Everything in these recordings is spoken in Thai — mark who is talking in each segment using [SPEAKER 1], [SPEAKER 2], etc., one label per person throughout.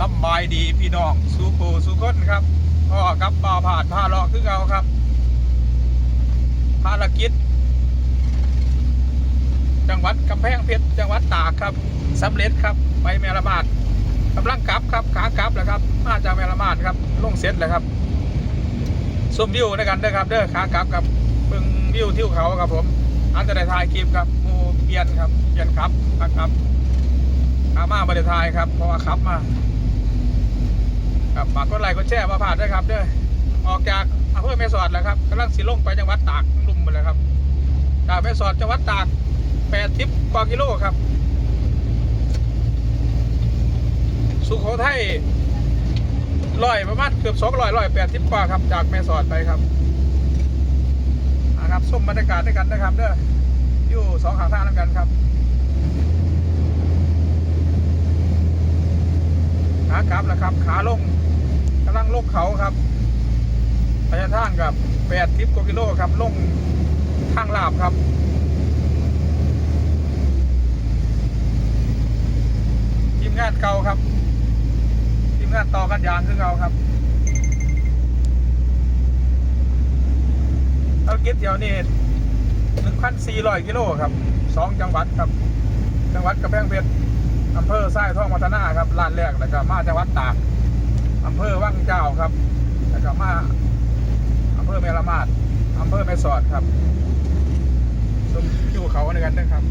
[SPEAKER 1] สบายดีพี่น้องสุโขสุคนครับพ่อกับบ่าวผ่านพาเลาะคือเราครับ ภารกิจ จังหวัดกำแพงเพชรจังหวัดตากครับสำเร็จครับไปแมลมาดกำลังกลับครับขากลับแล้วครับ มาจากแมลมาดครับลงเสร็จแล้วครับชมวิวด้วยกันเด้อครับเด้อขากลับกับเบิ่งวิวทิวเขาครับผมอาจจะได้ถ่ายคลิปครับหมูเปลี่ยนครับเปลี่ยนครับครับขามาบริทายครับเพราะว่าขับมา ครับฝากกดไลค์กดแชร์มาผ่านด้วยครับเด้อออกจากอำเภอแม่สอดแล้วครับกำลังสิลงไปจังหวัดตากลุ่มไปเลยครับจากแม่สอดจังหวัดตากแปดทิปกว่ากิโลครับ สุโขทัยร้อยประมาณเกือบสองร้อยร้อยแปดทิปกว่าครับ จากแม่สอดไปครับนะครับส้มบรรยากาศด้วยกันนะครับเด้ออยู่สองขางทางแล้วกันครับขากลับแล้วครับ ขาลง กำลังลงเขาครับระยะทางกับแปดทิปกว่ากิโลครับลงทางลาบครับทีมงานเก่าครับทีมงานต่อกันยางคือเก่าครับเราเก็บเดี๋ยวนี้หนึ่งพันสี่ร้อยกิโลครับสองจังหวัดครับ จังหวัดกระแพงเพชรอำเภอทรายทองวัฒนาครับลานแรกแล้วก็มาจังหวัดตาก อำเภอวังเจ้าครับแล้วก็มาอำเภอแม่ละมาดอำเภอแม่สอดครับชมทิวเขาในกันนะครับ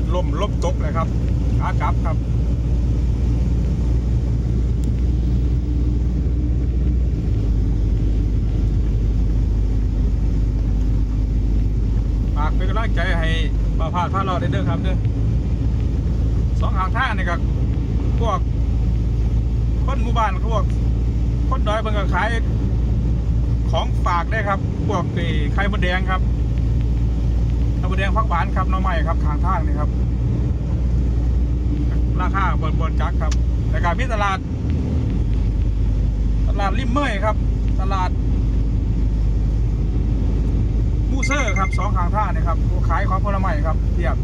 [SPEAKER 1] ดดลมลบตกเลยครับขากลับครับฝากเป็นกำลังใจให้มาพาดพาเราได้เด้อครับเด้อสองทางท่านี่ก็พวกคนหมู่บ้านพวกคนน้อยเพิ่นก็ขายของฝากได้ครับ พวกไอ้ไข่มดแดงครับ ดงพักหวานครับน้องใหม่ครับขางทางนี่ครับ ราคาบนบนจักครับแล้วก็มีตลาด ตลาดริมเมยครับ ตลาด มูเซอร์ครับสองข้างท่านี่ครับกูขายของผลไม้ครับเทียบ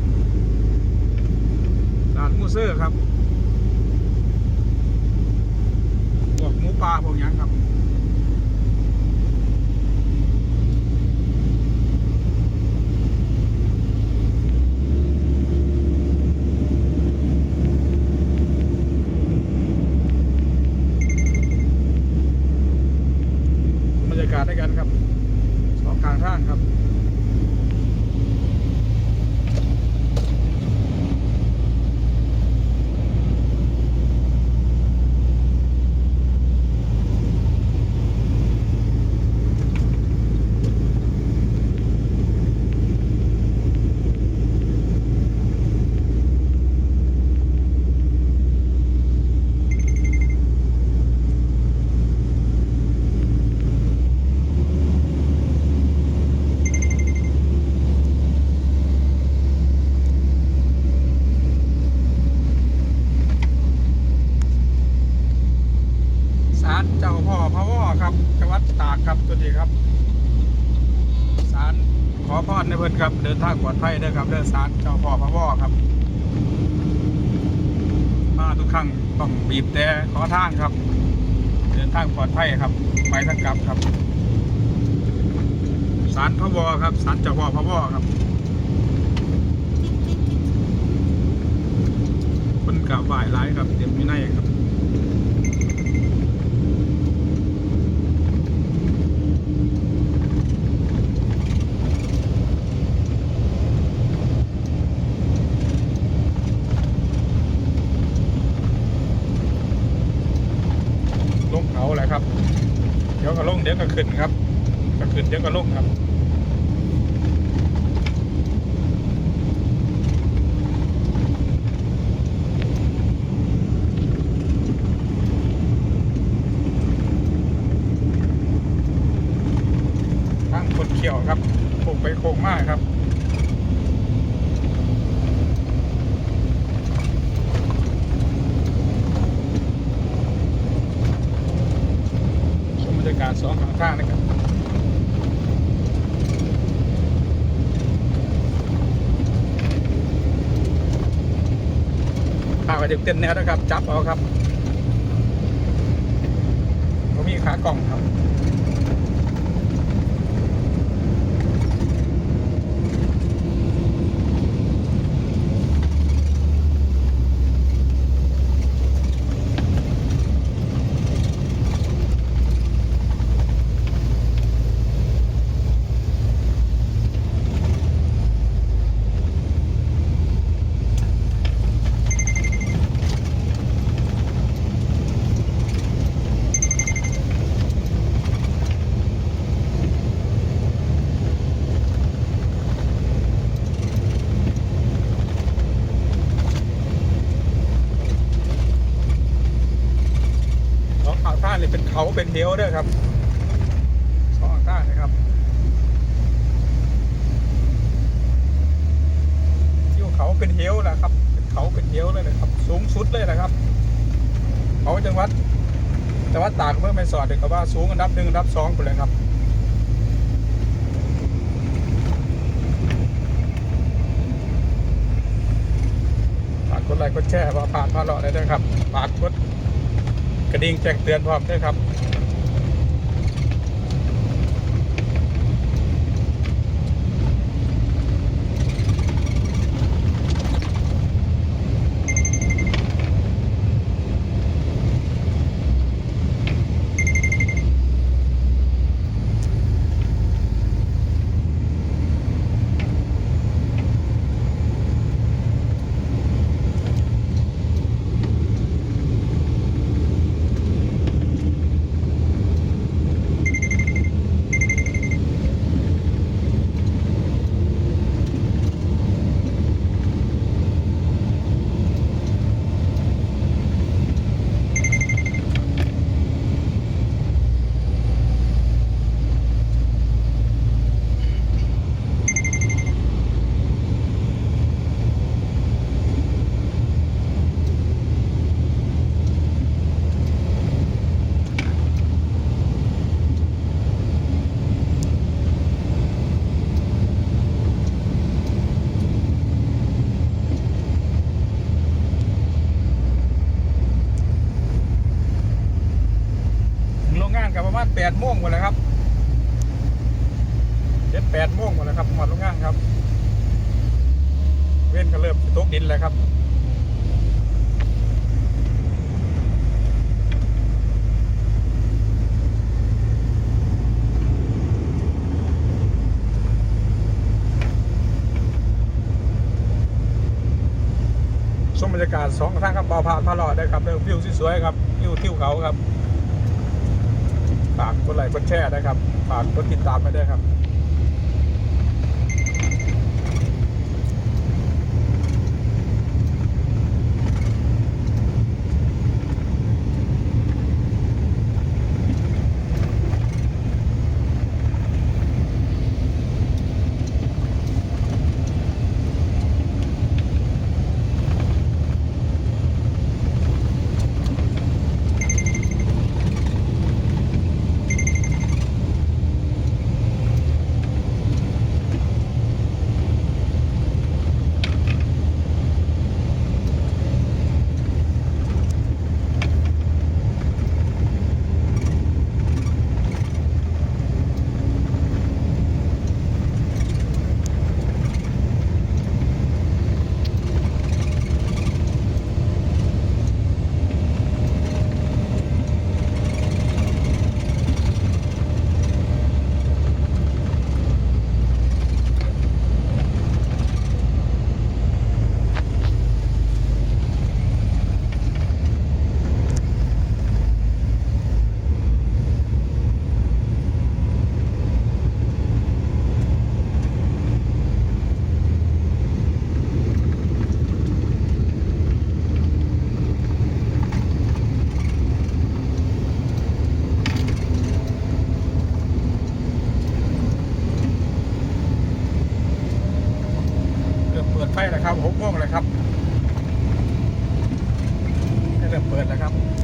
[SPEAKER 1] ตลาดมูเซอร์ครับพวกหมูปลาพวกหยังครับ บรรยากาศด้วยกันครับสางครับ ศาลเจ้าพ่อพระวอครับจังหวัดตาก ครับตัวนี้ครับศาลขอพรในเพิ่อนครับ เดินทางปลอดภัยด้อครับเดินศาลเจ้าพ่อพระวอครับ มาทุกครั้งต้องบีบแต่ขอทางครับ เดินทางปลอดภัยครับ ไปทางกลับครับศาลพระวอครับศาลเจ้าพ่อพระวอครับฝ่ายร้ายครับเต็มยู่ในครับ ลงเขาแหละ ครับ เดี๋ยวก็ลงเดี๋ยวก็ขึ้นครับก็ขึ้นเดี๋ยวก็ลงครับทางคนเขียวครับโค้งไปโค้งมากครับ ชมบรรยากาศสองข้างทางนะครับ ข้าวก็จะเต็มแนวนะครับ จับเอาครับเขามีขากล่องครับ นี่เป็นเขาเป็นเหวเด้วยครับสองข้างนะครับที่เขาเป็นเหวนะครับ เป็นเขาเป็นเหวเลยนะครับ สูงสุดเลยนะครับ เขาจังหวัดจังหวัดตากเมื่อไม่สอดเด็กว่าสูงอันดับหนึ่งอันดับสองไปเลยครับฝากกดไลค์กดแชร์ว่าผ่านมาเลาะได้ด้วยครับฝากกด กระดิ่งแจ้งเตือนพร้อมด้วยครับ ณแปดโมงหมดแล้วครับเจ็ดแปดโมงหมดแล้วครับหมดโรงงานครับ เว้นก็เริ่มตกดินแล้วครับชมบรรยากาศสองทางครับเบาผ่านพาลอดได้ครับเรื่องวิวสวยๆครับวิวทิวเขาครับ ฝากกดไลค์กดแชร์นะครับฝากกดติดตามไปด้วยครับ ปิดไฟแล้วครับหกโมงแล้วครับเริ่มเปิดแล้วครับ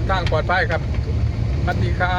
[SPEAKER 1] ินทางปลอดภัยครับสวัสดีครับ